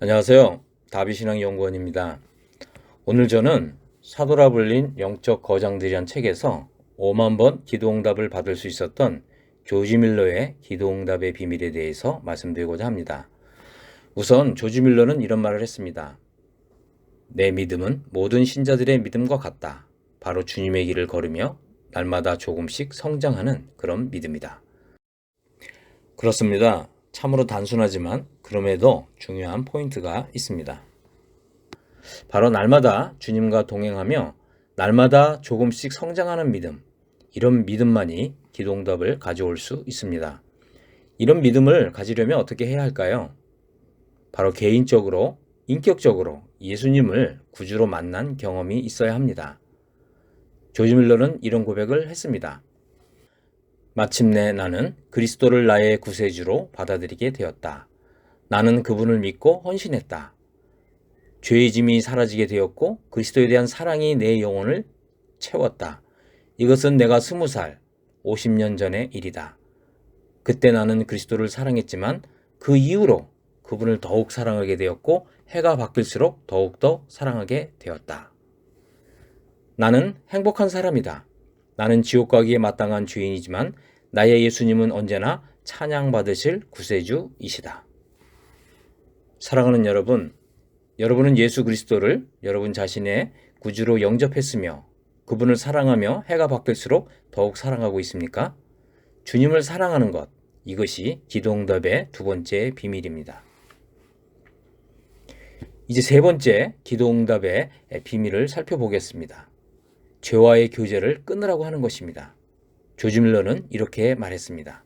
안녕하세요. 다비신앙연구원입니다. 오늘 저는 사도라 불린 영적 거장들이란 책에서 5만 번 기도응답을 받을 수 있었던 조지 밀러의 기도응답의 비밀에 대해서 말씀드리고자 합니다. 우선 조지 밀러는 이런 말을 했습니다. 내 믿음은 모든 신자들의 믿음과 같다. 바로 주님의 길을 걸으며 날마다 조금씩 성장하는 그런 믿음이다. 그렇습니다. 참으로 단순하지만 그럼에도 중요한 포인트가 있습니다. 바로 날마다 주님과 동행하며 날마다 조금씩 성장하는 믿음, 이런 믿음만이 기도응답을 가져올 수 있습니다. 이런 믿음을 가지려면 어떻게 해야 할까요? 바로 개인적으로, 인격적으로 예수님을 구주로 만난 경험이 있어야 합니다. 조지 밀러는 이런 고백을 했습니다. 마침내 나는 그리스도를 나의 구세주로 받아들이게 되었다. 나는 그분을 믿고 헌신했다. 죄의 짐이 사라지게 되었고 그리스도에 대한 사랑이 내 영혼을 채웠다. 이것은 내가 스무 살, 50년 전의 일이다. 그때 나는 그리스도를 사랑했지만 그 이후로 그분을 더욱 사랑하게 되었고 해가 바뀔수록 더욱더 사랑하게 되었다. 나는 행복한 사람이다. 나는 지옥 가기에 마땅한 죄인이지만 나의 예수님은 언제나 찬양받으실 구세주이시다. 사랑하는 여러분, 여러분은 예수 그리스도를 여러분 자신의 구주로 영접했으며 그분을 사랑하며 해가 바뀔수록 더욱 사랑하고 있습니까? 주님을 사랑하는 것, 이것이 기도응답의 두 번째 비밀입니다. 이제 세 번째 기도응답의 비밀을 살펴보겠습니다. 죄와의 교제를 끊으라고 하는 것입니다. 조지 밀러는 이렇게 말했습니다.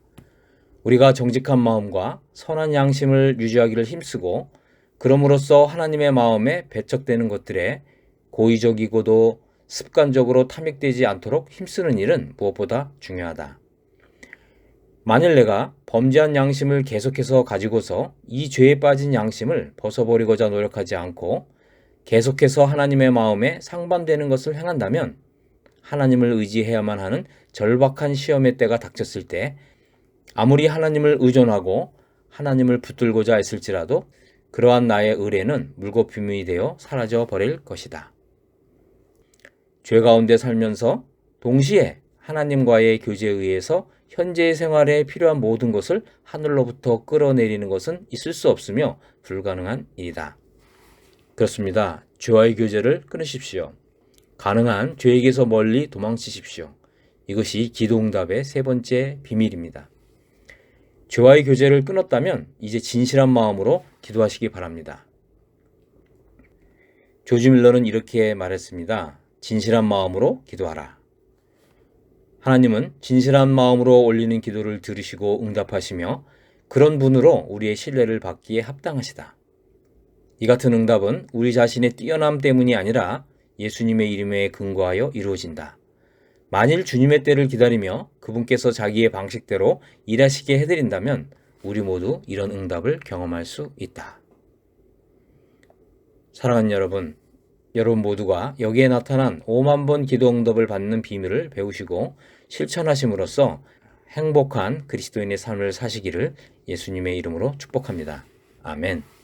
우리가 정직한 마음과 선한 양심을 유지하기를 힘쓰고 그럼으로써 하나님의 마음에 배척되는 것들에 고의적이고도 습관적으로 탐닉되지 않도록 힘쓰는 일은 무엇보다 중요하다. 만일 내가 범죄한 양심을 계속해서 가지고서 이 죄에 빠진 양심을 벗어버리고자 노력하지 않고 계속해서 하나님의 마음에 상반되는 것을 행한다면 하나님을 의지해야만 하는 절박한 시험의 때가 닥쳤을 때 아무리 하나님을 의존하고 하나님을 붙들고자 했을지라도 그러한 나의 의뢰는 물거품이 되어 사라져 버릴 것이다. 죄 가운데 살면서 동시에 하나님과의 교제에 의해서 현재의 생활에 필요한 모든 것을 하늘로부터 끌어내리는 것은 있을 수 없으며 불가능한 일이다. 그렇습니다. 죄와의 교제를 끊으십시오. 가능한 죄에게서 멀리 도망치십시오. 이것이 기도 응답의 세 번째 비밀입니다. 죄와의 교제를 끊었다면 이제 진실한 마음으로 기도하시기 바랍니다. 조지 밀러는 이렇게 말했습니다. 진실한 마음으로 기도하라. 하나님은 진실한 마음으로 올리는 기도를 들으시고 응답하시며 그런 분으로 우리의 신뢰를 받기에 합당하시다. 이 같은 응답은 우리 자신의 뛰어남 때문이 아니라 예수님의 이름에 근거하여 이루어진다. 만일 주님의 때를 기다리며 그분께서 자기의 방식대로 일하시게 해드린다면 우리 모두 이런 응답을 경험할 수 있다. 사랑하는 여러분, 여러분 모두가 여기에 나타난 5만 번 기도 응답을 받는 비밀을 배우시고 실천하심으로써 행복한 그리스도인의 삶을 사시기를 예수님의 이름으로 축복합니다. 아멘.